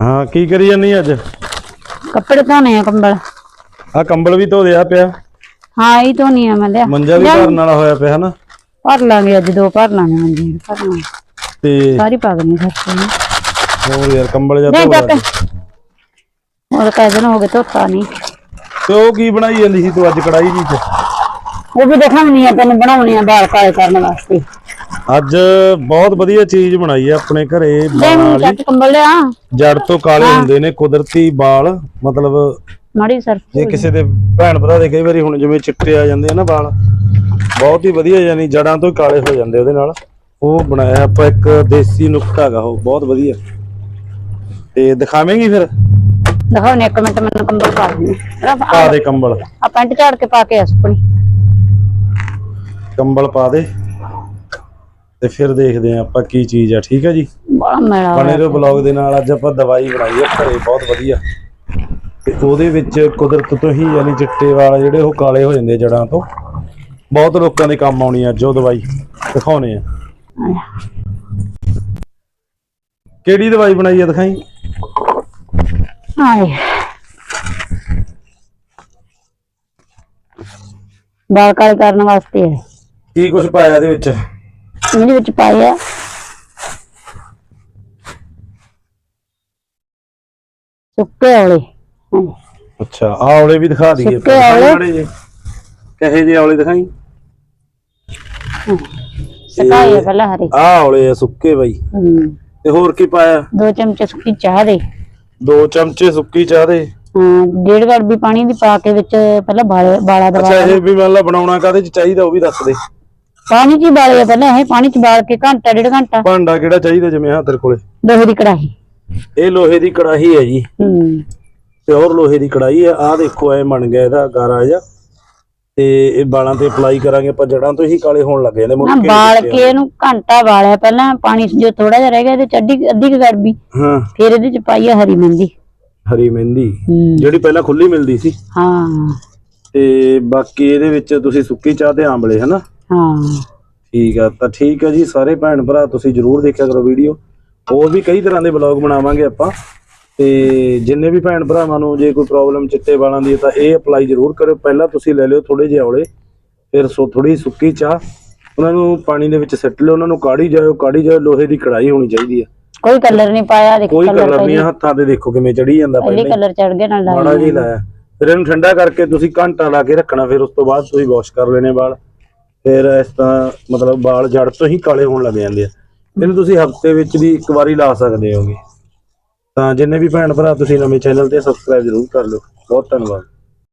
ਹਾਂ ਕੀ ਕਰੀ ਜਾਨੀ ਅੱਜ? ਕੱਪੜੇ ਧੋਣੇ ਆ ਕੰਬਲ। ਆ ਕੰਬਲ ਵੀ ਧੋ ਦਿਆ ਪਿਆ। ਹਾਂ ਇਹ ਧੋਣੀ ਆ ਮੈਂ ਲਿਆ। ਮੰਜਾ ਵੀ ਭਰਨ ਵਾਲਾ ਹੋਇਆ ਪਿਆ ਹਨਾ? ਭਰ ਲਾਂਗੇ ਅੱਜ ਦੋ ਭਰ ਲਾਂਗੇ ਮੰਜੀ ਭਰ ਲਾਂਗੇ। ਤੇ ਸਾਰੀ ਪਾ ਦੇਣੀ ਸੱਚੀ ਨੂੰ ਹੋਰ ਯਾਰ ਕੰਬਲ ਜਾਂ ਧੋ ਲਿਆ। ਹੋਰ ਕਈ ਦਿਨ ਹੋ ਗਏ ਧੋਤਾ ਨਹੀਂ। ਤੇ ਉਹ ਕੀ ਬਣਾਈ ਜਾਂਦੀ ਸੀ ਤੂੰ ਅੱਜ ਕੜਾਈ ਜੀ ਚ? ਉਹ ਵੀ ਦਿਖਾਉਣੀ ਆ ਤੈਨੂੰ ਬਣਾਉਣੀ ਆ ਬਾਲ ਕਾਲੇ ਕਰਨ ਵਾਸਤੇ। ਅੱਜ ਬਹੁਤ ਵਧੀਆ ਚੀਜ਼ ਬਣਾਈ ਆ ਆਪਣੇ ਘਰੇ ਚੱਕ ਕੰਬਲ ਲਿਆ ਜੜ ਤੋਂ ਕਾਲੇ ਹੁੰਦੇ ਨੇ ਕੁਦਰਤੀ ਵਾਲ ਮਤਲਬ ਮਾੜੀ ਸਰਫ ਜੇ ਕਿਸੇ ਦੇ ਭੈਣ ਭਰਾ ਦੇ ਕਈ ਵਾਰੀ ਹੁਣ ਜਿਵੇਂ ਚਿੱਟੇ ਆ ਜਾਂਦੇ ਆ ਨਾ ਵਾਲ ਬਹੁਤ ਹੀ ਵਧੀਆ ਯਾਨੀ ਜੜਾਂ ਤੋਂ ਹੀ ਕਾਲੇ ਹੋ ਜਾਂਦੇ ਉਹਦੇ ਨਾਲ। ਉਹ ਬਣਾਇਆ ਆਪਾਂ ਇੱਕ ਦੇਸੀ ਨੁਕਤਾ ਹੈਗਾ ਉਹ ਬਹੁਤ ਵਧੀਆ। ਤੇ ਦਿਖਾਵੇਂਗੀ ਫਿਰ? ਦਿਖਾਉਣੇ ਇੱਕ ਮਿੰਟ ਮੈਨੂੰ ਕੰਬਲ ਪਾ ਦੇ ਪਾ ਦੇ ਕੰਬਲ। ਆ ਪੈਂਟ ਝਾੜ ਕੇ ਪਾ ਕੇ ਅਸਪਣੀ ਕੰਬਲ ਪਾ ਦੇ। ਤੇ ਫਿਰ ਦੇਖਦੇ ਆ ਆਪਾਂ ਕੀ ਚੀਜ਼ ਆ ਠੀਕ ਆ ਜੀ? ਬਣੇ ਰਹੋ ਬਲੌਗ ਦੇ ਨਾਲ ਅੱਜ ਆਪਾਂ ਦਵਾਈ ਬਣਾਈ ਆ ਘਰੇ ਬਹੁਤ ਵਧੀਆ। ਤੇ ਉਹਦੇ ਵਿੱਚ ਕੁਦਰਤ ਤੋਂ ਹੀ ਯਾਨੀ ਚਿੱਟੇ ਵਾਲ ਜਿਹੜੇ ਉਹ ਕਾਲੇ ਹੋ ਜਾਂਦੇ ਜੜਾਂ ਤੋਂ। ਬਹੁਤ ਲੋਕਾਂ ਦੇ ਕੰਮ ਆਉਣੀ ਆ ਉਹ ਦਵਾਈ ਦਿਖਾਉਣੇ ਆ। ਕਿਹੜੀ ਦਵਾਈ ਬਣਾਈ ਆ ਦਿਖਾਈ? ਹਾਏ ਬਾਲ ਕਾਲੇ ਕਰਨ ਵਾਸਤੇ। ਕੀ ਕੁਝ ਪਾਇਆ ਇਹਦੇ ਵਿੱਚ? ਇਹਦੇ ਵਿੱਚ ਪਾਇਆ ਸੁੱਕੇ ਔਲੇ। ਅੱਛਾ ਆ ਔਲੇ ਵੀ ਦਿਖਾ ਦਈਏ ਸੁੱਕੇ ਔਲੇ। ਕਹੇ ਜੇ ਔਲੇ ਦਿਖਾਈ? ਸੁਕਾਏ ਆ ਪਹਿਲਾਂ ਹਰੇ। ਆ ਔਲੇ ਆ ਸੁੱਕੇ ਬਾਈ। ਹੂੰ। ਤੇ ਹੋਰ ਕੀ ਪਾਇਆ? ਦੋ ਚਮਚੇ ਸੁੱਕੀ ਚਾਹ ਦੇ। ਦੋ ਚਮਚੇ ਸੁੱਕੀ ਚਾਹ ਦੇ। ਹਾਂ ਡੇਢ ਗੜਬੀ ਪਾਣੀ ਦੀ ਪਾ ਕੇ ਵਿੱਚ ਪਹਿਲਾਂ ਬਾਲੇ ਬਾਲਾ ਦਵਾ ਅੱਛਾ ਇਹ ਵੀ ਮੰਨ ਲਾ ਬਣਾਉਣਾ ਕਾਦੇ ਚ ਚਾਹੀਦਾ ਉਹ ਵੀ ਦੱਸ ਦੇ। ਪਾਣੀ ਚ ਹੀ ਬਾਲੇ ਆ ਪਹਿਲਾਂ ਇਹ ਪਾਣੀ ਚ ਬਾਲ ਕੇ ਘੰਟਾ ਡੇਢ ਘੰਟਾ। ਭਾਂਡਾ ਕਿਹੜਾ ਚਾਹੀਦਾ ਜਿਵੇਂ ਆ ਤੇਰੇ ਕੋਲੇ? ਲੋਹੇ ਦੀ ਕੜਾਹੀ। ਇਹ ਲੋਹੇ ਦੀ ਕੜਾਹੀ ਹੈ ਜੀ। ਹੂੰ। ਹੋਰ ਲੋਹੇ ਦੀ ਕੜਾਹੀ ਹੈ। ਆਹ ਦੇਖੋ ਐ ਬਣ ਗਿਆ ਇਹਦਾ ਗਾਰਾ ਜਿਹਾ। ਤੇ ਇਹ ਵਾਲਾਂ ਤੇ ਅਪਲਾਈ ਕਰਾਂਗੇ ਆਪਾਂ। ਜੜਾਂ ਤੋਂ ਹੀ ਕਾਲੇ ਹੋਣ ਲੱਗ ਜਾਂਦੇ ਮੁੜ ਨਾ ਕੇ ਬਾਲ ਕੇ ਇਹਨੂੰ ਘੰਟਾ ਬਾਲਿਆ ਪਹਿਲਾਂ। ਪਾਣੀ ਜੋ ਥੋੜਾ ਜਿਹਾ ਰਹਿ ਗਿਆ ਇਹਦੇ ਚ ਅੱਧੀ ਅੱਧੀ ਕੁ ਗੜਬੀ। ਹਾਂ। ਫਿਰ ਇਹਦੇ ਚ ਪਾਈ ਆ ਹਰੀ ਮਹਿੰਦੀ। ਹਰੀ ਮਹਿੰਦੀ। ਹੂੰ। ਜਿਹੜੀ ਪਹਿਲਾਂ ਖੁੱਲੀ ਮਿਲਦੀ ਸੀ। ਹਾਂ। ਤੇ ਬਾਕੀ ਇਹਦੇ ਵਿੱਚ ਤੁਸੀਂ ਸੁੱਕੀ ਚਾਹ ਤੇ ਆਂਬਲੇ ਹਨਾ? ਹਾਂ। ਠੀਕ ਆ ਤਾਂ ਠੀਕ ਆ ਜੀ ਸਾਰੇ ਭੈਣ ਭਰਾ ਤੁਸੀਂ ਜਰੂਰ ਦੇਖਿਆ ਕਰੋ ਵੀਡੀਓ। ਹੋਰ ਵੀ ਕਈ ਤਰ੍ਹਾਂ ਦੇ ਵਲੌਗ ਬਣਾਵਾਂਗੇ ਆਪਾਂ। ਤੇ ਜਿੰਨੇ ਵੀ ਭੈਣ ਭਰਾਵਾਂ ਨੂੰ ਜੇ ਕੋਈ ਪ੍ਰੋਬਲਮ ਚਿੱਟੇ ਵਾਲਾਂ ਦੀ ਹੈ ਤਾਂ ਇਹ ਅਪਲਾਈ ਜਰੂਰ ਕਰਿਓ। ਪਹਿਲਾਂ ਤੁਸੀਂ ਲੈ ਲਿਓ ਥੋੜੇ ਜਿਹੇ ਔਲੇ ਫਿਰ ਸੋ ਥੋੜੀ ਸੁੱਕੀ ਚਾਹ। ਉਹਨਾਂ ਨੂੰ ਪਾਣੀ ਦੇ ਵਿੱਚ ਸਿੱਟ ਲਿਓ ਉਹਨਾਂ ਨੂੰ ਕਾੜੀ ਜਾਓ ਕਾੜੀ ਜਾਓ ਲੋਹੇ ਦੀ ਕੜਾਈ ਹੋਣੀ ਚਾਹੀਦੀ ਆ। ਕੋਈ ਕਲਰ ਨਹੀਂ ਪਾਇਆ ਦੇਖੋ ਕੋਈ ਕਲਰ ਨਹੀਂ ਹੱਥਾਂ ਤੇ ਦੇਖੋ ਕਿਵੇਂ ਚੜੀ ਜਾਂਦਾ ਪਹਿਲੇ। ਕਲਰ ਚੜ ਗਿਆ ਨਾਲ ਮਾੜਾ ਲਾਇਆ ਜੀ ਲਾਇਆ। ਫਿਰ ਇਹਨੂੰ ਠੰਡਾ ਕਰਕੇ ਤੁਸੀਂ ਘੰਟਾ ਲਾ ਕੇ ਰੱਖਣਾ ਫਿਰ ਉਸ ਤੋਂ ਬਾਅਦ ਤੁਸੀਂ ਵਾਸ਼ ਕਰ ਲੈਣੇ ਵਾਲ। ਫਿਰ ਇਸ ਤਰ੍ਹਾਂ ਮਤਲਬ ਵਾਲ ਜੜ ਤੋਂ ਹੀ ਕਾਲੇ ਹੋਣ ਲੱਗ ਜਾਂਦੇ ਆ। ਇਹਨੂੰ ਤੁਸੀਂ ਹਫ਼ਤੇ ਵਿੱਚ ਵੀ ਇੱਕ ਵਾਰੀ ਲਾ ਸਕਦੇ ਹੋਗੇ। ਤਾਂ ਜਿੰਨੇ ਵੀ ਭੈਣ ਭਰਾ ਤੁਸੀਂ ਨਵੇਂ ਚੈਨਲ ਤੇ ਸਬਸਕ੍ਰਾਈਬ ਜ਼ਰੂਰ ਕਰ ਲਓ। ਬਹੁਤ ਧੰਨਵਾਦ।